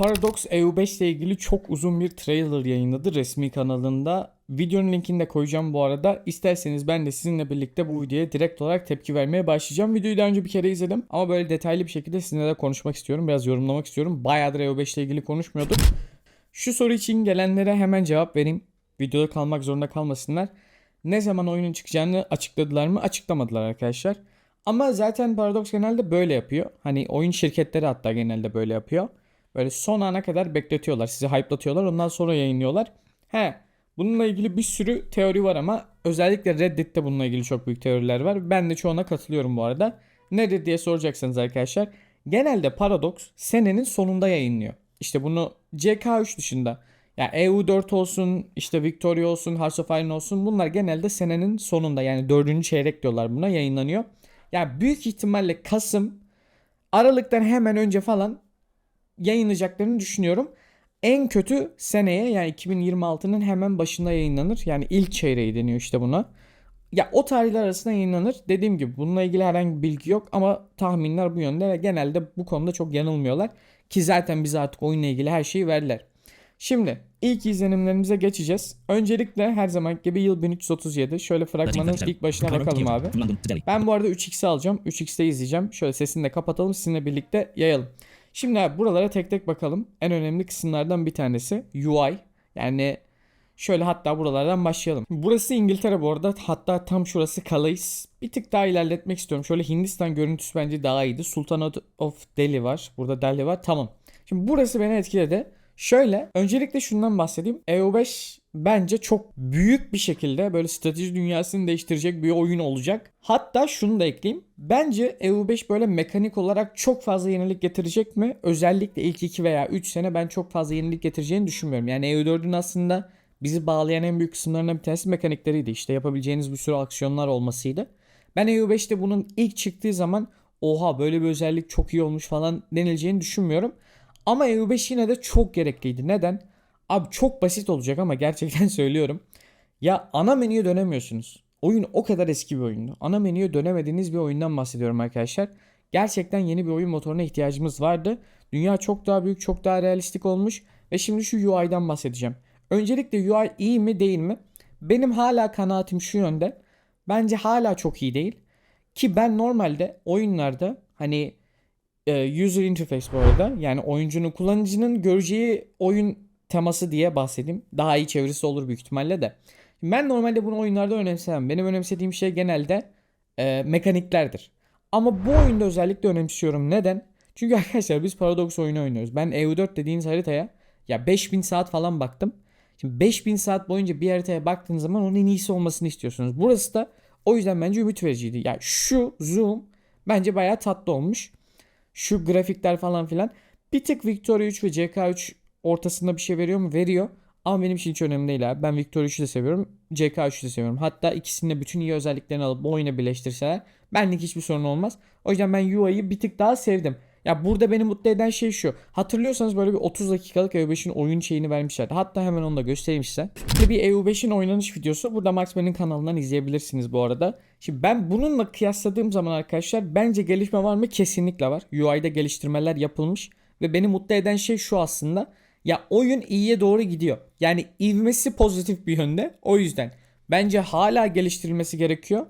Paradox EU5 ile ilgili çok uzun bir trailer yayınladı resmi kanalında. Videonun linkini de koyacağım bu arada. İsterseniz ben de sizinle birlikte bu videoya direkt olarak tepki vermeye başlayacağım. Videoyu daha önce bir kere izledim ama böyle detaylı bir şekilde sizinle de konuşmak istiyorum. Biraz yorumlamak istiyorum. Bayağıdır EU5 ile ilgili konuşmuyorduk. Şu soru için gelenlere hemen cevap vereyim. Videoda kalmak zorunda kalmasınlar. Ne zaman oyunun çıkacağını açıkladılar mı? Açıklamadılar arkadaşlar. Ama zaten Paradox genelde böyle yapıyor. Hani oyun şirketleri hatta genelde böyle yapıyor. Böyle son ana kadar bekletiyorlar. Sizi hype'latıyorlar. Ondan sonra yayınlıyorlar. He. Bununla ilgili bir sürü teori var ama özellikle Reddit'te bununla ilgili çok büyük teoriler var. Ben de çoğuna katılıyorum bu arada. Nedir diye soracaksanız arkadaşlar. Genelde Paradox senenin sonunda yayınlıyor. İşte bunu CK3 dışında yani EU4 olsun, işte Victoria olsun, Hearts of Iron olsun bunlar genelde senenin sonunda yani dördüncü çeyrek diyorlar buna yayınlanıyor. Yani büyük ihtimalle Kasım, Aralık'tan hemen önce falan yayınlayacaklarını düşünüyorum. En kötü seneye yani 2026'nın hemen başında yayınlanır. Yani ilk çeyreği deniyor işte buna. Ya o tarihler arasında yayınlanır. Dediğim gibi bununla ilgili herhangi bir bilgi yok ama tahminler bu yönde ve genelde bu konuda çok yanılmıyorlar. Ki zaten bize artık oyunla ilgili her şeyi verdiler. Şimdi ilk izlenimlerimize geçeceğiz. Öncelikle her zaman gibi yıl 1337. Şöyle fragmanın ilk başına bakalım abi. Ben bu arada 3x'i alacağım. 3x'te izleyeceğim. Şöyle sesini de kapatalım sizinle birlikte yayalım. Şimdi buralara tek tek bakalım. En önemli kısımlardan bir tanesi UI. Yani şöyle hatta buralardan başlayalım. Burası İngiltere bu arada. Hatta tam şurası Calais. Bir tık daha ilerletmek istiyorum. Şöyle Hindistan görüntüsü bence daha iyiydi. Sultanate of Delhi var. Burada Delhi var. Tamam. Şimdi burası beni etkiledi. Şöyle öncelikle şundan bahsedeyim. EU5 bence çok büyük bir şekilde böyle strateji dünyasını değiştirecek bir oyun olacak. Hatta şunu da ekleyeyim. Bence EU5 böyle mekanik olarak çok fazla yenilik getirecek mi? Özellikle ilk 2 veya 3 sene ben çok fazla yenilik getireceğini düşünmüyorum. Yani EU4'ün aslında bizi bağlayan en büyük kısımlarından bir tanesi mekanikleriydi. İşte yapabileceğiniz bir sürü aksiyonlar olmasıydı. Ben EU5'te bunun ilk çıktığı zaman oha böyle bir özellik çok iyi olmuş falan denileceğini düşünmüyorum. Ama EU5 yine de çok gerekliydi. Neden? Abi çok basit olacak ama gerçekten söylüyorum. Ya ana menüye dönemiyorsunuz. Oyun o kadar eski bir oyundu. Ana menüye dönemediğiniz bir oyundan bahsediyorum arkadaşlar. Gerçekten yeni bir oyun motoruna ihtiyacımız vardı. Dünya çok daha büyük, çok daha realistik olmuş. Ve şimdi şu UI'dan bahsedeceğim. Öncelikle UI iyi mi değil mi? Benim hala kanaatim şu yönde. Bence hala çok iyi değil. Ki ben normalde oyunlarda hani e, user interface bu arada yani oyuncunun kullanıcının göreceği oyun teması diye bahsedeyim. Daha iyi çevirisi olur büyük ihtimalle de. Ben normalde bunu oyunlarda önemsemem. Benim önemsediğim şey genelde e, mekaniklerdir. Ama bu oyunda özellikle önemsiyorum. Neden? Çünkü arkadaşlar biz Paradox oyunu oynuyoruz. Ben EU4 dediğiniz haritaya ya 5000 saat falan baktım. Şimdi 5000 saat boyunca bir haritaya baktığınız zaman onun en iyisi olmasını istiyorsunuz. Burası da o yüzden bence ümit vericiydi. Ya yani şu zoom bence bayağı tatlı olmuş. Şu grafikler falan filan. Bir tık Victoria 3 ve CK3 ortasında bir şey veriyor mu? Veriyor. Ama benim için hiç önemli değil abi. Ben Victoria 3'ü de seviyorum. CK3'ü de seviyorum. Hatta ikisinin de bütün iyi özelliklerini alıp oyuna birleştirseler benlik hiçbir sorun olmaz. O yüzden ben UI'yi bir tık daha sevdim. Ya burada beni mutlu eden şey şu. Hatırlıyorsanız böyle bir 30 dakikalık EU5'in oyun şeyini vermişlerdi. Hatta hemen onu da göstereyim size. İşte bir EU5'in oynanış videosu. Burada Max Ben'in kanalından izleyebilirsiniz bu arada. Şimdi ben bununla kıyasladığım zaman arkadaşlar bence gelişme var mı? Kesinlikle var. UI'de geliştirmeler yapılmış. Ve beni mutlu eden şey şu aslında. Ya oyun iyiye doğru gidiyor. Yani ivmesi pozitif bir yönde. O yüzden bence hala geliştirilmesi gerekiyor.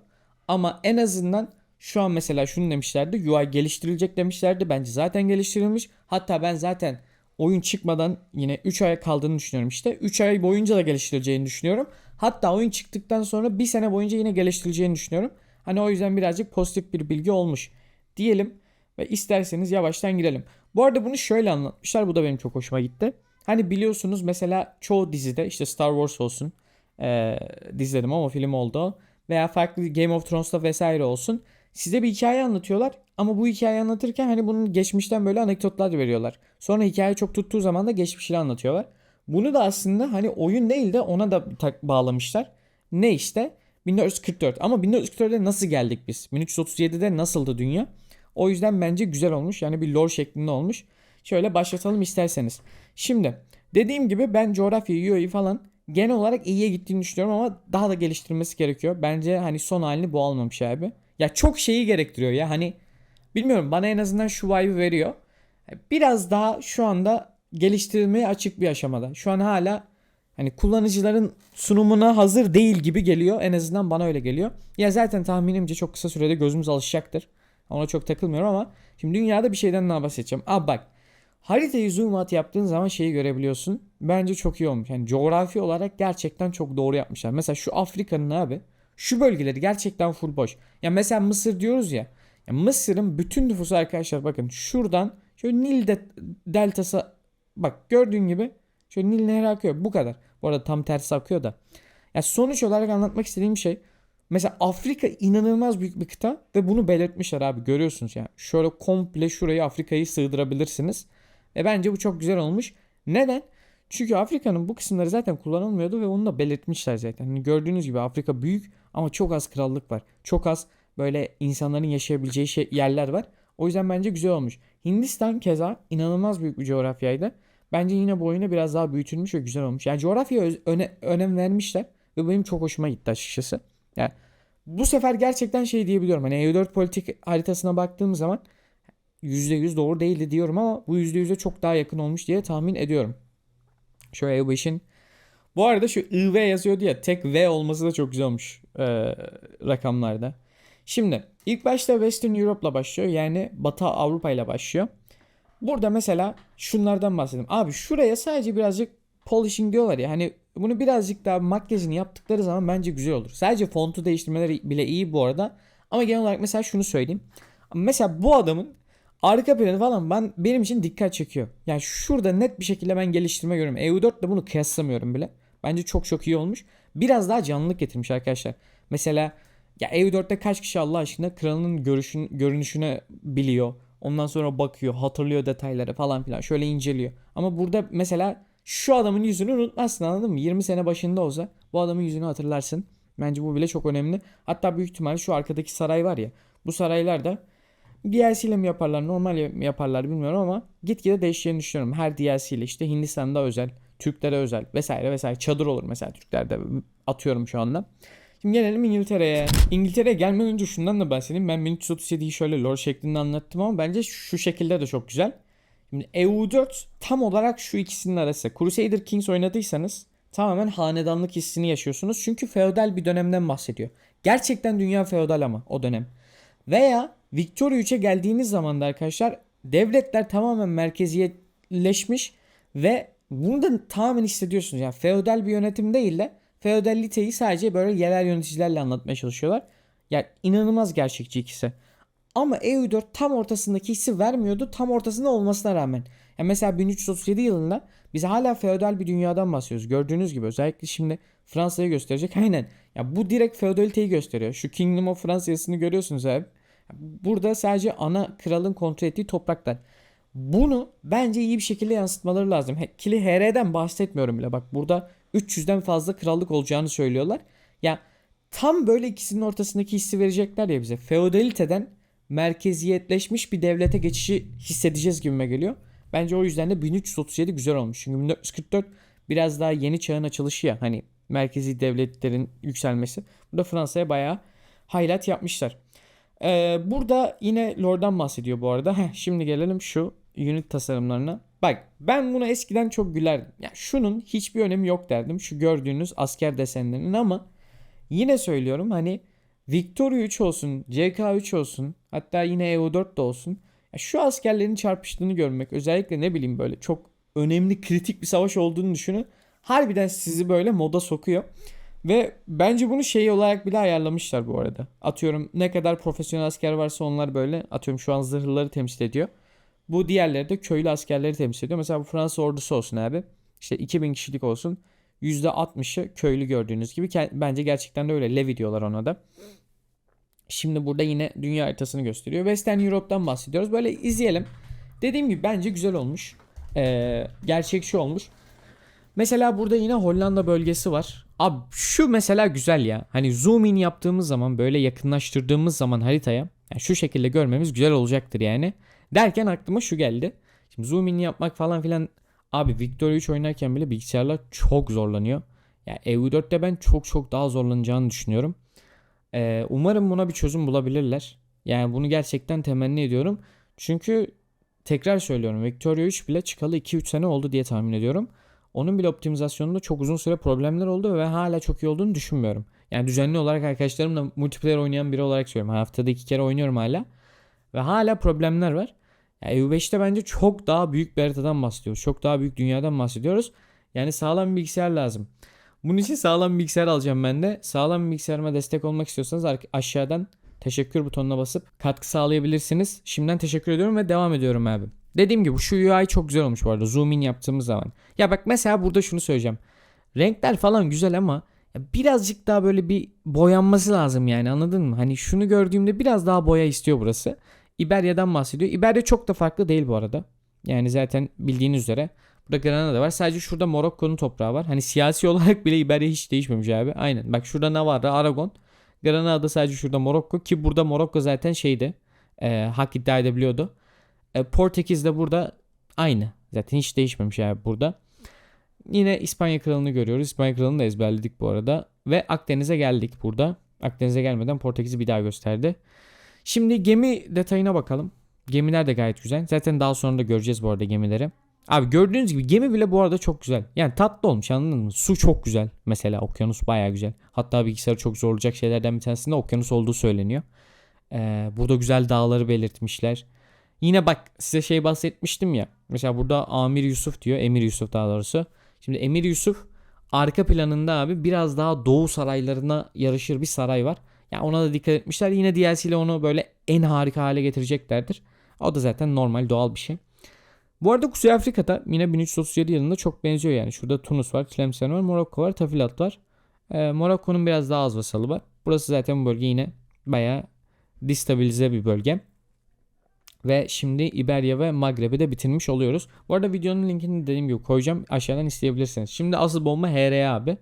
Ama en azından şu an mesela şunu demişlerdi. UI geliştirilecek demişlerdi. Bence zaten geliştirilmiş. Hatta ben zaten oyun çıkmadan yine 3 ay kaldığını düşünüyorum işte. 3 ay boyunca da geliştirileceğini düşünüyorum. Hatta oyun çıktıktan sonra bir sene boyunca yine geliştirileceğini düşünüyorum. Hani o yüzden birazcık pozitif bir bilgi olmuş diyelim ve isterseniz yavaştan girelim. Bu arada bunu şöyle anlatmışlar. Bu da benim çok hoşuma gitti. Hani biliyorsunuz mesela çoğu dizide işte Star Wars olsun ee, diziledim ama film oldu. Veya farklı Game of Thrones'ta vesaire olsun. Size bir hikaye anlatıyorlar ama bu hikayeyi anlatırken hani bunun geçmişten böyle anekdotlar veriyorlar. Sonra hikaye çok tuttuğu zaman da geçmişini anlatıyorlar. Bunu da aslında hani oyun değil de ona da bağlamışlar. Ne işte? 1944 ama 1944'e nasıl geldik biz? 1337'de nasıldı dünya? O yüzden bence güzel olmuş. Yani bir lore şeklinde olmuş. Şöyle başlatalım isterseniz. Şimdi dediğim gibi ben coğrafya, UI falan genel olarak iyiye gittiğini düşünüyorum ama daha da geliştirilmesi gerekiyor. Bence hani son halini bu almamış abi. Ya çok şeyi gerektiriyor ya hani bilmiyorum bana en azından şu vibe'ı veriyor. Biraz daha şu anda geliştirilmeye açık bir aşamada. Şu an hala hani kullanıcıların sunumuna hazır değil gibi geliyor. En azından bana öyle geliyor. Ya zaten tahminimce çok kısa sürede gözümüz alışacaktır. Ona çok takılmıyorum ama şimdi dünyada bir şeyden daha bahsedeceğim. Abi bak haritayı zoom out yaptığın zaman şeyi görebiliyorsun. Bence çok iyi olmuş. Yani coğrafi olarak gerçekten çok doğru yapmışlar. Mesela şu Afrika'nın abi şu bölgeleri gerçekten full boş. Ya mesela Mısır diyoruz ya. ya Mısır'ın bütün nüfusu arkadaşlar bakın şuradan şöyle Nil de, deltası bak gördüğün gibi şöyle Nil nehri akıyor. Bu kadar. Bu arada tam tersi akıyor da. Ya sonuç olarak anlatmak istediğim şey mesela Afrika inanılmaz büyük bir kıta ve bunu belirtmişler abi görüyorsunuz yani. Şöyle komple şurayı Afrika'yı sığdırabilirsiniz. Ve bence bu çok güzel olmuş. Neden? Çünkü Afrika'nın bu kısımları zaten kullanılmıyordu ve onu da belirtmişler zaten. Hani gördüğünüz gibi Afrika büyük ama çok az krallık var. Çok az böyle insanların yaşayabileceği şey, yerler var. O yüzden bence güzel olmuş. Hindistan keza inanılmaz büyük bir coğrafyaydı. Bence yine bu oyuna biraz daha büyütülmüş ve güzel olmuş. Yani coğrafyaya öne, önem vermişler ve benim çok hoşuma gitti açıkçası. Yani bu sefer gerçekten şey diyebiliyorum. Hani EU4 politik haritasına baktığım zaman %100 doğru değildi diyorum ama bu %100'e çok daha yakın olmuş diye tahmin ediyorum. Şu EU5'in bu arada şu IV yazıyordu ya tek V olması da çok güzel olmuş e, rakamlarda. Şimdi ilk başta Western Europe'la başlıyor yani Batı Avrupa ile başlıyor. Burada mesela şunlardan bahsedeyim. Abi şuraya sadece birazcık polishing diyorlar ya hani bunu birazcık daha makyajını yaptıkları zaman bence güzel olur. Sadece fontu değiştirmeleri bile iyi bu arada. Ama genel olarak mesela şunu söyleyeyim. Mesela bu adamın arka planı falan ben benim için dikkat çekiyor. Yani şurada net bir şekilde ben geliştirme görüyorum. EU4 ile bunu kıyaslamıyorum bile. Bence çok çok iyi olmuş. Biraz daha canlılık getirmiş arkadaşlar. Mesela ya EU4'te kaç kişi Allah aşkına kralının görüşün, görünüşüne biliyor. Ondan sonra bakıyor, hatırlıyor detayları falan filan. Şöyle inceliyor. Ama burada mesela şu adamın yüzünü unutmazsın anladın mı? 20 sene başında olsa bu adamın yüzünü hatırlarsın. Bence bu bile çok önemli. Hatta büyük ihtimalle şu arkadaki saray var ya. Bu saraylar da DLC ile mi yaparlar normal mi yaparlar bilmiyorum ama gitgide değişeceğini düşünüyorum. Her DLC ile işte Hindistan'da özel, Türklere özel vesaire vesaire çadır olur mesela Türklerde atıyorum şu anda. Şimdi gelelim İngiltere'ye. İngiltere'ye gelmeden önce şundan da bahsedeyim. Ben 1337'yi şöyle lore şeklinde anlattım ama bence şu şekilde de çok güzel. Şimdi EU4 tam olarak şu ikisinin arası. Crusader Kings oynadıysanız tamamen hanedanlık hissini yaşıyorsunuz. Çünkü feodal bir dönemden bahsediyor. Gerçekten dünya feodal ama o dönem. Veya Victoria 3'e geldiğiniz zaman da arkadaşlar devletler tamamen merkeziyetleşmiş ve bunu da tamamen hissediyorsunuz. Yani feodal bir yönetim değil de feodaliteyi sadece böyle yerel yöneticilerle anlatmaya çalışıyorlar. Yani inanılmaz gerçekçi ikisi. Ama EU4 tam ortasındaki hissi vermiyordu tam ortasında olmasına rağmen. Yani mesela 1337 yılında biz hala feodal bir dünyadan bahsediyoruz. Gördüğünüz gibi özellikle şimdi Fransa'yı gösterecek. Aynen. Ya bu direkt feodaliteyi gösteriyor. Şu Kingdom of France yazısını görüyorsunuz abi. Burada sadece ana kralın kontrol ettiği topraklar. Bunu bence iyi bir şekilde yansıtmaları lazım. Kili HR'den bahsetmiyorum bile. Bak burada 300'den fazla krallık olacağını söylüyorlar. Ya tam böyle ikisinin ortasındaki hissi verecekler ya bize. Feodaliteden merkeziyetleşmiş bir devlete geçişi hissedeceğiz gibime geliyor. Bence o yüzden de 1337 güzel olmuş. Çünkü 1444 biraz daha yeni çağın açılışı ya. Hani merkezi devletlerin yükselmesi. Burada Fransa'ya bayağı highlight yapmışlar. Ee, burada yine Lord'dan bahsediyor bu arada. Heh, şimdi gelelim şu unit tasarımlarına. Bak ben buna eskiden çok gülerdim. Ya şunun hiçbir önemi yok derdim. Şu gördüğünüz asker desenlerinin ama yine söylüyorum hani Victoria 3 olsun, CK3 olsun, hatta yine EU4 de olsun. Ya şu askerlerin çarpıştığını görmek özellikle ne bileyim böyle çok önemli kritik bir savaş olduğunu düşünün. Harbiden sizi böyle moda sokuyor. Ve bence bunu şey olarak bile ayarlamışlar bu arada. Atıyorum ne kadar profesyonel asker varsa onlar böyle atıyorum şu an zırhlıları temsil ediyor. Bu diğerleri de köylü askerleri temsil ediyor. Mesela bu Fransız ordusu olsun abi. İşte 2000 kişilik olsun. %60'ı köylü gördüğünüz gibi. Bence gerçekten de öyle. Levi diyorlar ona da. Şimdi burada yine dünya haritasını gösteriyor. Western Europe'dan bahsediyoruz. Böyle izleyelim. Dediğim gibi bence güzel olmuş. Ee, gerçekçi olmuş. Mesela burada yine Hollanda bölgesi var. Abi şu mesela güzel ya. Hani zoom in yaptığımız zaman böyle yakınlaştırdığımız zaman haritaya yani şu şekilde görmemiz güzel olacaktır yani. Derken aklıma şu geldi. Şimdi zoom in yapmak falan filan abi Victoria 3 oynarken bile bilgisayarlar çok zorlanıyor. Yani EU4'te ben çok çok daha zorlanacağını düşünüyorum. Ee, umarım buna bir çözüm bulabilirler. Yani bunu gerçekten temenni ediyorum. Çünkü tekrar söylüyorum Victoria 3 bile çıkalı 2-3 sene oldu diye tahmin ediyorum. Onun bile optimizasyonunda çok uzun süre problemler oldu ve hala çok iyi olduğunu düşünmüyorum. Yani düzenli olarak arkadaşlarımla multiplayer oynayan biri olarak söylüyorum. Haftada iki kere oynuyorum hala. Ve hala problemler var. Yani EU5'te bence çok daha büyük bir haritadan bahsediyoruz. Çok daha büyük dünyadan bahsediyoruz. Yani sağlam bir bilgisayar lazım. Bunun için sağlam bir bilgisayar alacağım ben de. Sağlam bir bilgisayarıma destek olmak istiyorsanız aşağıdan teşekkür butonuna basıp katkı sağlayabilirsiniz. Şimdiden teşekkür ediyorum ve devam ediyorum abi. Dediğim gibi şu UI çok güzel olmuş bu arada zoom in yaptığımız zaman. Ya bak mesela burada şunu söyleyeceğim. Renkler falan güzel ama birazcık daha böyle bir boyanması lazım yani anladın mı? Hani şunu gördüğümde biraz daha boya istiyor burası. İberya'dan bahsediyor. İberya çok da farklı değil bu arada. Yani zaten bildiğiniz üzere. Burada Granada var. Sadece şurada Morokko'nun toprağı var. Hani siyasi olarak bile İberya hiç değişmemiş abi. Aynen. Bak şurada Navarra, Aragon. Granada sadece şurada Morokko ki burada Morokko zaten şeydi. E, hak iddia edebiliyordu. E, Portekiz de burada aynı. Zaten hiç değişmemiş abi burada. Yine İspanya kralını görüyoruz. İspanya kralını da ezberledik bu arada. Ve Akdeniz'e geldik burada. Akdeniz'e gelmeden Portekiz'i bir daha gösterdi. Şimdi gemi detayına bakalım. Gemiler de gayet güzel. Zaten daha sonra da göreceğiz bu arada gemileri. Abi gördüğünüz gibi gemi bile bu arada çok güzel. Yani tatlı olmuş anladın mı? Su çok güzel. Mesela okyanus baya güzel. Hatta bilgisayarı çok zorlayacak şeylerden bir tanesinde okyanus olduğu söyleniyor. Ee, burada güzel dağları belirtmişler. Yine bak size şey bahsetmiştim ya. Mesela burada Amir Yusuf diyor. Emir Yusuf daha doğrusu. Şimdi Emir Yusuf arka planında abi biraz daha doğu saraylarına yarışır bir saray var. Yani ona da dikkat etmişler. Yine DLC ile onu böyle en harika hale getireceklerdir. O da zaten normal doğal bir şey. Bu arada Kuzey Afrika'da yine 1337 yılında çok benziyor yani. Şurada Tunus var, Tlemcen var, Morokko var, Tafilat var. Ee, Morokko'nun biraz daha az vasalı var. Burası zaten bu bölge yine bayağı destabilize bir bölge. Ve şimdi İberya ve Magreb'i de bitirmiş oluyoruz. Bu arada videonun linkini dediğim gibi koyacağım. Aşağıdan isteyebilirsiniz. Şimdi asıl bomba HR abi.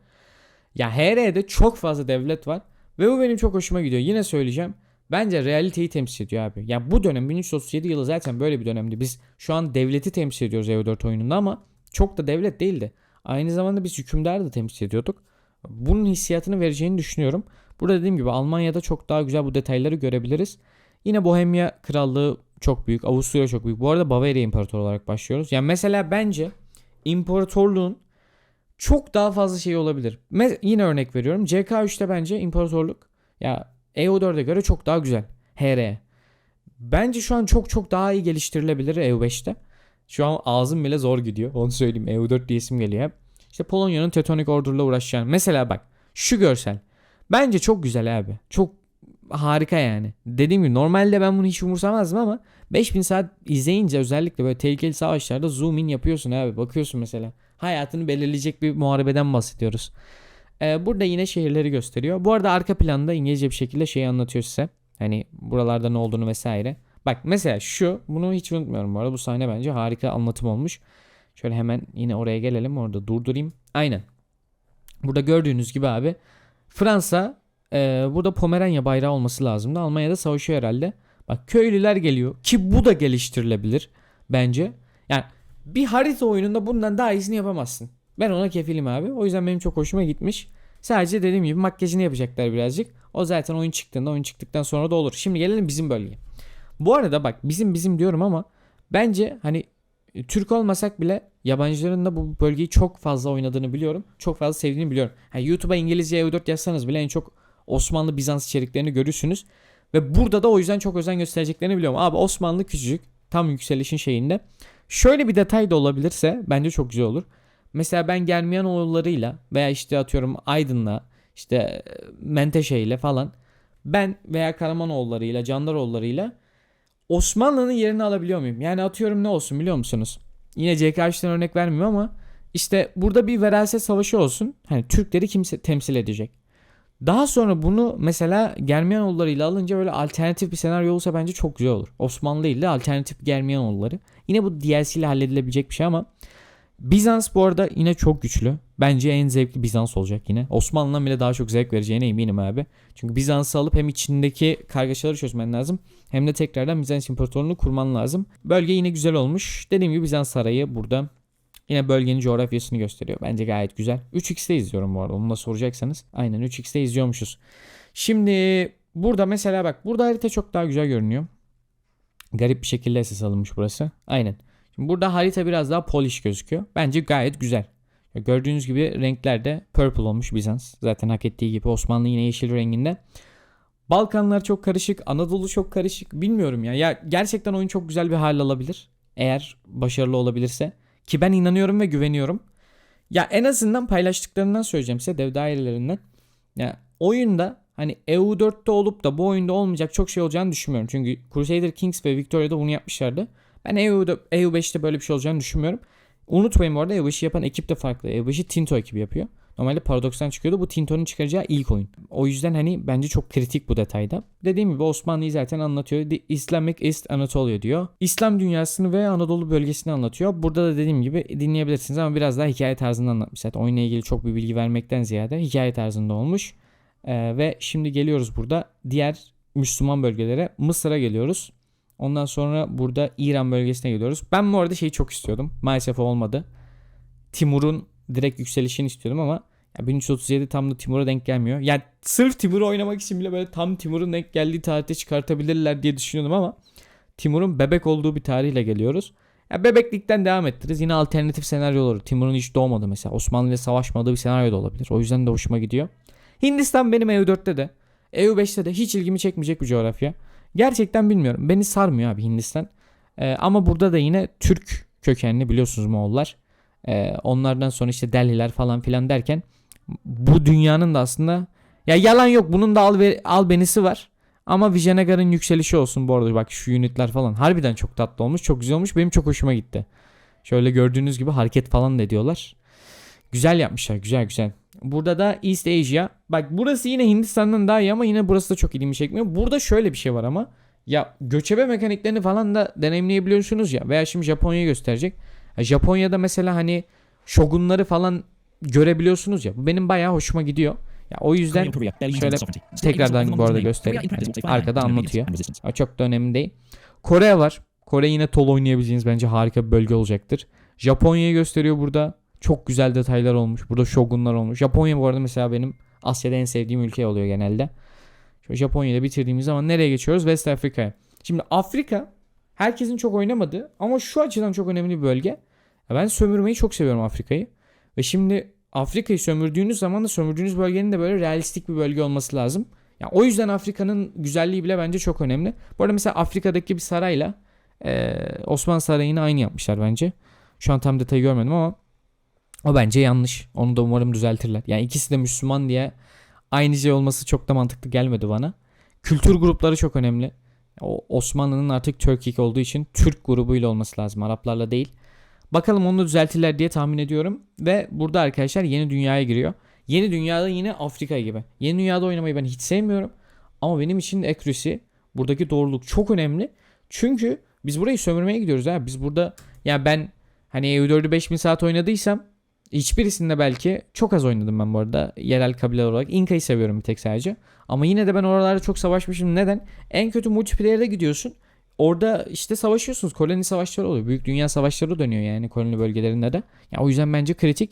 Ya HR'de çok fazla devlet var. Ve bu benim çok hoşuma gidiyor. Yine söyleyeceğim. Bence realiteyi temsil ediyor abi. Ya bu dönem 1337 yılı zaten böyle bir dönemdi. Biz şu an devleti temsil ediyoruz EU4 oyununda ama çok da devlet değildi. Aynı zamanda biz hükümdarı da temsil ediyorduk. Bunun hissiyatını vereceğini düşünüyorum. Burada dediğim gibi Almanya'da çok daha güzel bu detayları görebiliriz. Yine Bohemya Krallığı çok büyük. Avusturya çok büyük. Bu arada Bavaria İmparatoru olarak başlıyoruz. Yani mesela bence imparatorluğun çok daha fazla şey olabilir. Me- yine örnek veriyorum. CK3'te bence imparatorluk ya EU4'e göre çok daha güzel. HR. Bence şu an çok çok daha iyi geliştirilebilir EU5'te. Şu an ağzım bile zor gidiyor. Onu söyleyeyim. EU4 diyesim geliyor hep. İşte Polonya'nın Teutonic Order'la uğraşacağını. Mesela bak şu görsel. Bence çok güzel abi. Çok harika yani. Dediğim gibi normalde ben bunu hiç umursamazdım ama 5000 saat izleyince özellikle böyle tehlikeli savaşlarda zoom in yapıyorsun abi. Bakıyorsun mesela. Hayatını belirleyecek bir muharebeden bahsediyoruz. Ee, burada yine şehirleri gösteriyor. Bu arada arka planda İngilizce bir şekilde şeyi anlatıyor size. Hani buralarda ne olduğunu vesaire. Bak mesela şu bunu hiç unutmuyorum bu arada. Bu sahne bence harika anlatım olmuş. Şöyle hemen yine oraya gelelim. Orada durdurayım. Aynen. Burada gördüğünüz gibi abi Fransa e, burada Pomeranya bayrağı olması lazımdı. Almanya'da savaşıyor herhalde. Bak köylüler geliyor ki bu da geliştirilebilir bence. Yani bir harita oyununda bundan daha iyisini yapamazsın. Ben ona kefilim abi. O yüzden benim çok hoşuma gitmiş. Sadece dediğim gibi makyajını yapacaklar birazcık. O zaten oyun çıktığında oyun çıktıktan sonra da olur. Şimdi gelelim bizim bölgeye. Bu arada bak bizim bizim diyorum ama bence hani Türk olmasak bile yabancıların da bu bölgeyi çok fazla oynadığını biliyorum. Çok fazla sevdiğini biliyorum. Yani YouTube'a İngilizce EU4 yazsanız bile en çok Osmanlı Bizans içeriklerini görürsünüz. Ve burada da o yüzden çok özen göstereceklerini biliyorum. Abi Osmanlı küçücük tam yükselişin şeyinde. Şöyle bir detay da olabilirse bence çok güzel olur. Mesela ben Germiyanoğulları'yla veya işte atıyorum Aydın'la işte e, Menteşe ile falan ben veya Karamanoğulları'yla Candaroğulları'yla Osmanlı'nın yerini alabiliyor muyum? Yani atıyorum ne olsun biliyor musunuz? Yine CK3'ten örnek vermiyorum ama işte burada bir veraset savaşı olsun. Hani Türkleri kimse temsil edecek. Daha sonra bunu mesela Germiyanoğulları ile alınca böyle alternatif bir senaryo olsa bence çok güzel olur. Osmanlı ile alternatif Germiyanoğulları. Yine bu DLC ile halledilebilecek bir şey ama Bizans bu arada yine çok güçlü. Bence en zevkli Bizans olacak yine. Osmanlı'dan bile daha çok zevk vereceğine eminim abi. Çünkü Bizans'ı alıp hem içindeki kargaşaları çözmen lazım. Hem de tekrardan Bizans İmparatorluğunu kurman lazım. Bölge yine güzel olmuş. Dediğim gibi Bizans Sarayı burada. Yine bölgenin coğrafyasını gösteriyor. Bence gayet güzel. 3x'te izliyorum bu arada. Onu da soracaksanız. Aynen 3x'te izliyormuşuz. Şimdi burada mesela bak burada harita çok daha güzel görünüyor. Garip bir şekilde esas alınmış burası. Aynen. Şimdi burada harita biraz daha polish gözüküyor. Bence gayet güzel. Gördüğünüz gibi renkler de purple olmuş Bizans. Zaten hak ettiği gibi Osmanlı yine yeşil renginde. Balkanlar çok karışık, Anadolu çok karışık. Bilmiyorum ya. Ya gerçekten oyun çok güzel bir hal alabilir. Eğer başarılı olabilirse. Ki ben inanıyorum ve güveniyorum. Ya en azından paylaştıklarından söyleyeceğim size dev dairelerinden. Ya oyunda hani EU4'te olup da bu oyunda olmayacak çok şey olacağını düşünmüyorum. Çünkü Crusader Kings ve Victoria'da bunu yapmışlardı. Ben E EU'da, EU5'te böyle bir şey olacağını düşünmüyorum. Unutmayın bu arada EU5'i yapan ekip de farklı. EU5'i Tinto ekibi yapıyor. Normalde Paradox'tan çıkıyordu. Bu Tinto'nun çıkaracağı ilk oyun. O yüzden hani bence çok kritik bu detayda. Dediğim gibi Osmanlı'yı zaten anlatıyor. The Islamic East Anatolia diyor. İslam dünyasını ve Anadolu bölgesini anlatıyor. Burada da dediğim gibi dinleyebilirsiniz ama biraz daha hikaye tarzında anlatmış. Zaten oyunla ilgili çok bir bilgi vermekten ziyade hikaye tarzında olmuş. Ee, ve şimdi geliyoruz burada diğer Müslüman bölgelere. Mısır'a geliyoruz. Ondan sonra burada İran bölgesine geliyoruz. Ben bu arada şeyi çok istiyordum. Maalesef olmadı. Timur'un direkt yükselişini istiyordum ama ya 1337 tam da Timur'a denk gelmiyor. Yani sırf Timur'u oynamak için bile böyle tam Timur'un denk geldiği tarihte çıkartabilirler diye düşünüyordum ama Timur'un bebek olduğu bir tarihle geliyoruz. Ya bebeklikten devam ettiririz. Yine alternatif senaryo olur. Timur'un hiç doğmadı mesela. Osmanlı ile savaşmadığı bir senaryo da olabilir. O yüzden de hoşuma gidiyor. Hindistan benim EU4'te de EU5'te de hiç ilgimi çekmeyecek bir coğrafya. Gerçekten bilmiyorum. Beni sarmıyor abi Hindistan. Ee, ama burada da yine Türk kökenli biliyorsunuz Moğollar. Ee, onlardan sonra işte Delhiler falan filan derken bu dünyanın da aslında ya yalan yok bunun da al, albenisi var. Ama Vijayanagar'ın yükselişi olsun bu arada bak şu unitler falan harbiden çok tatlı olmuş çok güzel olmuş benim çok hoşuma gitti. Şöyle gördüğünüz gibi hareket falan da ediyorlar. Güzel yapmışlar güzel güzel. Burada da East Asia. Bak burası yine Hindistan'dan daha iyi ama yine burası da çok ilgimi çekmiyor. Burada şöyle bir şey var ama. Ya göçebe mekaniklerini falan da deneyimleyebiliyorsunuz ya. Veya şimdi Japonya'yı gösterecek. Ya Japonya'da mesela hani şogunları falan görebiliyorsunuz ya. Bu benim bayağı hoşuma gidiyor. Ya o yüzden şöyle tekrardan bu arada göstereyim. Arkada anlatıyor. Çok da önemli değil. Kore var. Kore yine tol oynayabileceğiniz bence harika bir bölge olacaktır. Japonya'yı gösteriyor burada. Çok güzel detaylar olmuş. Burada şogunlar olmuş. Japonya bu arada mesela benim Asya'da en sevdiğim ülke oluyor genelde. Şöyle Japonya'da bitirdiğimiz zaman nereye geçiyoruz? West Afrika'ya. Şimdi Afrika herkesin çok oynamadığı ama şu açıdan çok önemli bir bölge. Ben sömürmeyi çok seviyorum Afrika'yı. Ve şimdi Afrika'yı sömürdüğünüz zaman da sömürdüğünüz bölgenin de böyle realistik bir bölge olması lazım. Ya o yüzden Afrika'nın güzelliği bile bence çok önemli. Bu arada mesela Afrika'daki bir sarayla e, Osmanlı Sarayı'nı aynı yapmışlar bence. Şu an tam detayı görmedim ama o bence yanlış. Onu da umarım düzeltirler. Yani ikisi de Müslüman diye aynı şey olması çok da mantıklı gelmedi bana. Kültür grupları çok önemli. O Osmanlı'nın artık Türkik olduğu için Türk grubuyla olması lazım. Araplarla değil. Bakalım onu da düzeltirler diye tahmin ediyorum. Ve burada arkadaşlar yeni dünyaya giriyor. Yeni dünyada yine Afrika gibi. Yeni dünyada oynamayı ben hiç sevmiyorum. Ama benim için accuracy, buradaki doğruluk çok önemli. Çünkü biz burayı sömürmeye gidiyoruz ha. Biz burada ya ben hani EU4'ü 5000 saat oynadıysam hiçbirisinde belki çok az oynadım ben bu arada yerel kabile olarak. Inka'yı seviyorum bir tek sadece. Ama yine de ben oralarda çok savaşmışım. Neden? En kötü multiplayer'de gidiyorsun. Orada işte savaşıyorsunuz. Koloni savaşları oluyor. Büyük dünya savaşları dönüyor yani koloni bölgelerinde de. Ya o yüzden bence kritik.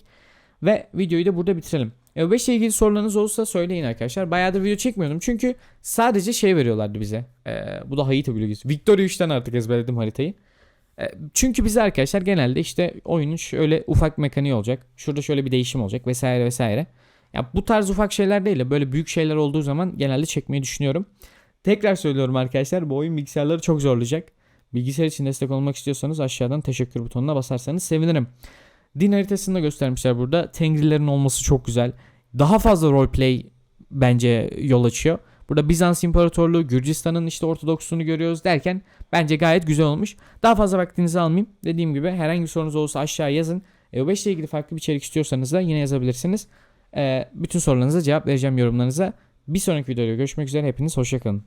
Ve videoyu da burada bitirelim. E5 ile ilgili sorularınız olursa söyleyin arkadaşlar. Bayağıdır video çekmiyordum çünkü sadece şey veriyorlardı bize. Ee, bu da Haiti bölgesi. Victoria 3'ten artık ezberledim haritayı. Ee, çünkü bize arkadaşlar genelde işte oyunun şöyle ufak mekaniği olacak. Şurada şöyle bir değişim olacak vesaire vesaire. Ya bu tarz ufak şeyler değil de böyle büyük şeyler olduğu zaman genelde çekmeyi düşünüyorum. Tekrar söylüyorum arkadaşlar bu oyun bilgisayarları çok zorlayacak. Bilgisayar için destek olmak istiyorsanız aşağıdan teşekkür butonuna basarsanız sevinirim. Din haritasını da göstermişler burada. Tengrilerin olması çok güzel. Daha fazla roleplay bence yol açıyor. Burada Bizans İmparatorluğu, Gürcistan'ın işte Ortodoksluğunu görüyoruz derken bence gayet güzel olmuş. Daha fazla vaktinizi almayayım. Dediğim gibi herhangi bir sorunuz olursa aşağı yazın. EU5 ile ilgili farklı bir içerik istiyorsanız da yine yazabilirsiniz. Ee, bütün sorularınıza cevap vereceğim yorumlarınıza. Bir sonraki videoda görüşmek üzere. Hepiniz hoşçakalın.